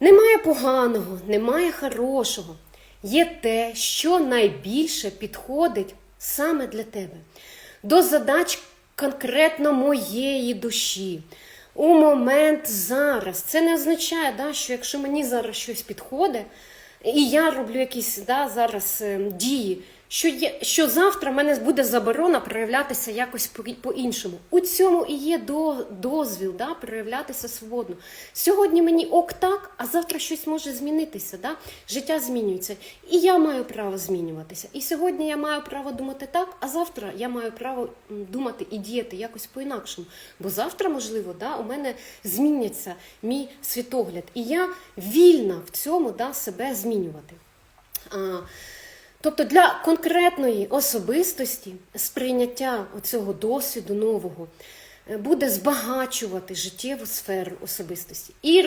Немає поганого, немає хорошого. Є те, що найбільше підходить саме для тебе, до задач конкретно моєї душі. У момент зараз. Це не означає, да, що якщо мені зараз щось підходить, і я роблю якісь да, зараз е, дії, що, є, що завтра в мене буде заборона проявлятися якось по- по-іншому. У цьому і є до, дозвіл да, проявлятися свободно. Сьогодні мені ок так, а завтра щось може змінитися. Да? Життя змінюється. І я маю право змінюватися. І сьогодні я маю право думати так, а завтра я маю право думати і діяти якось по-інакшому. Бо завтра, можливо, да, у мене зміняться мій світогляд. І я вільна в цьому да, себе змінювати. А, Тобто для конкретної особистості сприйняття цього досвіду нового е, буде збагачувати життєву сферу особистості. І